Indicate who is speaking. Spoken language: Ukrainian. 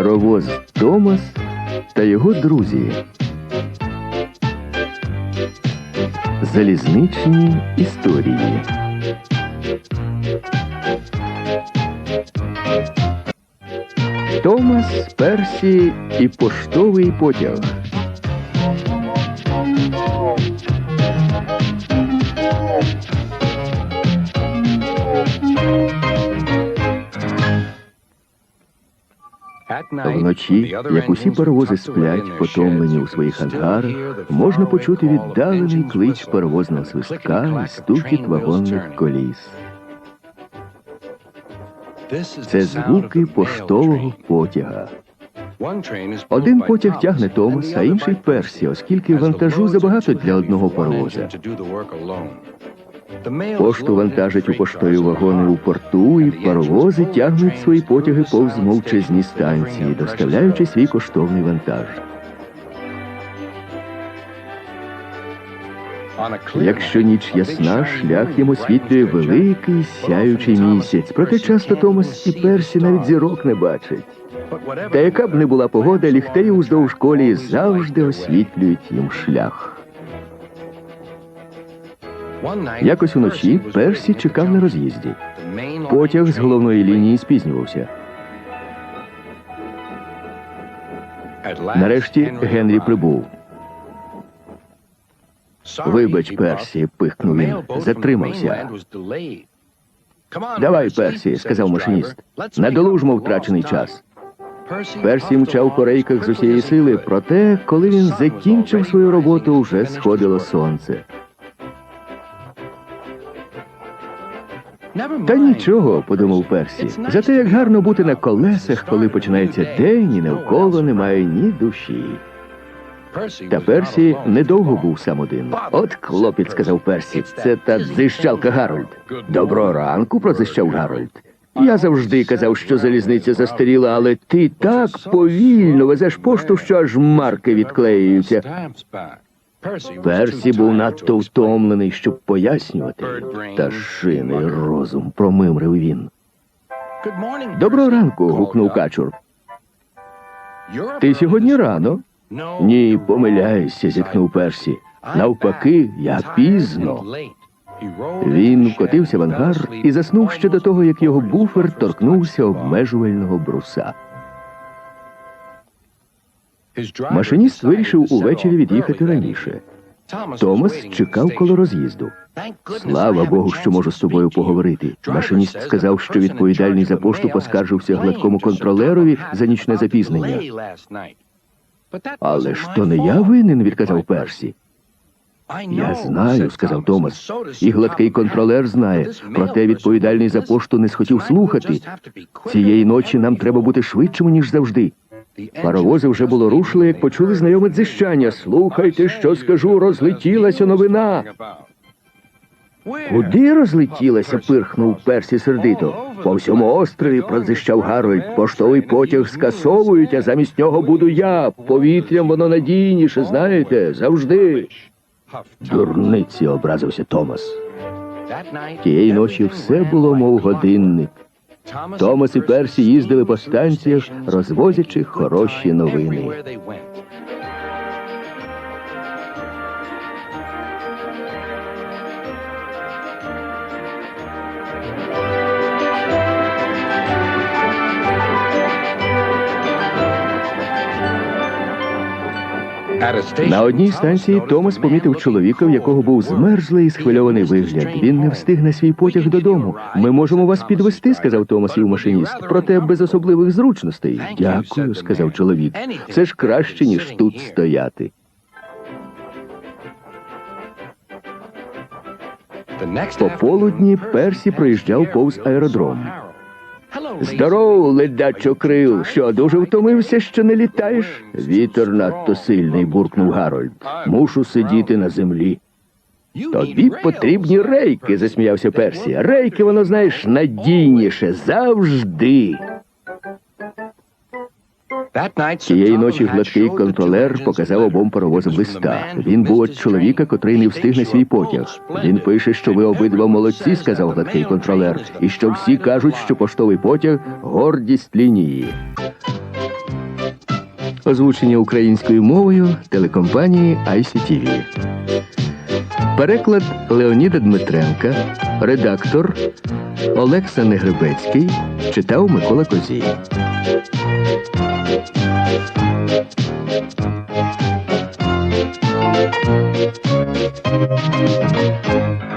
Speaker 1: Паровоз Томас та його друзі. Залізничні історії. Томас, Персі і поштовий потяг. Вночі, як усі паровози сплять, потомлені у своїх ангарах, можна почути віддалений клич паровозного свистка і стукіт вагонних коліс. Це звуки поштового потяга. Один потяг тягне Томас, а інший Персі, оскільки вантажу забагато для одного паровоза. Пошту вантажать у поштові вагони у порту, і паровози тягнуть свої потяги повз мовчазні станції, доставляючи свій коштовний вантаж. Якщо ніч ясна, шлях їм освітлює великий сяючий місяць. Проте часто Томас і Персі навіть зірок не бачать. Та яка б не була погода, ліхтарі уздовж колії завжди освітлюють їм шлях. Якось уночі Персі чекав на роз'їзді. Потяг з головної лінії спізнювався. Нарешті Генрі прибув.
Speaker 2: Вибач, Персі, пихнув він. Затримався.
Speaker 1: Давай, Персі, сказав машиніст. Надолужмо втрачений час. Персі мчав по рейках з усієї сили, проте, коли він закінчив свою роботу, вже сходило сонце. Та нічого, подумав Персі. Зате як гарно бути на колесах, коли починається день і навколо немає ні душі. Та Персі недовго був сам один. От хлопець, сказав Персі, це та дзищалка Гарольд. Доброго ранку, прозищав Гарольд. Я завжди казав, що залізниця застаріла, але ти так повільно везеш пошту, що аж марки відклеюються. Персі був надто втомлений, щоб пояснювати. Та шиний розум, промимрив він. Доброго ранку. гукнув качур. Ти сьогодні рано? Ні, помиляєшся, зітхнув Персі. Навпаки, я пізно. Він вкотився в ангар і заснув ще до того, як його буфер торкнувся обмежувального бруса. Машиніст вирішив увечері від'їхати раніше. Томас чекав коло роз'їзду. Слава Богу, що можу з тобою поговорити. Машиніст сказав, що відповідальний за пошту поскаржився гладкому контролерові за нічне запізнення. Але ж то не я винен, відказав Персі. Я знаю, сказав Томас. І гладкий контролер знає. Проте відповідальний за пошту не схотів слухати. Цієї ночі нам треба бути швидшими, ніж завжди. Паровози вже було рушили, як почули знайоме дзищання. Слухайте, що скажу, розлетілася новина. Куди розлетілася? пирхнув Персі сердито. По всьому острові продзищав Гарольд. Поштовий потяг скасовують, а замість нього буду я. Повітрям воно надійніше, знаєте, завжди. Дурниці, образився Томас. Тієї ночі все було, мов годинник. Томас і Персі їздили по станціях, розвозячи хороші новини. На одній станції Томас помітив чоловіка, в якого був змерзлий і схвильований вигляд. Він не встиг на свій потяг додому. Ми можемо вас підвести, сказав Томасів машиніст. Проте без особливих зручностей. Дякую, сказав чоловік. Це ж краще, ніж тут стояти. Пополудні Персі проїжджав повз аеродром. Здоров, ледачо крил, що дуже втомився, що не літаєш? Вітер надто сильний, буркнув Гарольд. Мушу сидіти на землі. Тобі потрібні рейки, засміявся Персі. Рейки, воно знаєш, надійніше завжди. Тієї ночі гладкий контролер показав обом паровозам листа. Він був від чоловіка, котрий не встигне свій потяг. Він пише, що ви обидва молодці, сказав гладкий контролер, і що всі кажуть, що поштовий потяг гордість лінії. Озвучення українською мовою телекомпанії ICTV. Переклад Леоніда Дмитренка, редактор Олекса Негребецький, читав Микола Козій. Thank you.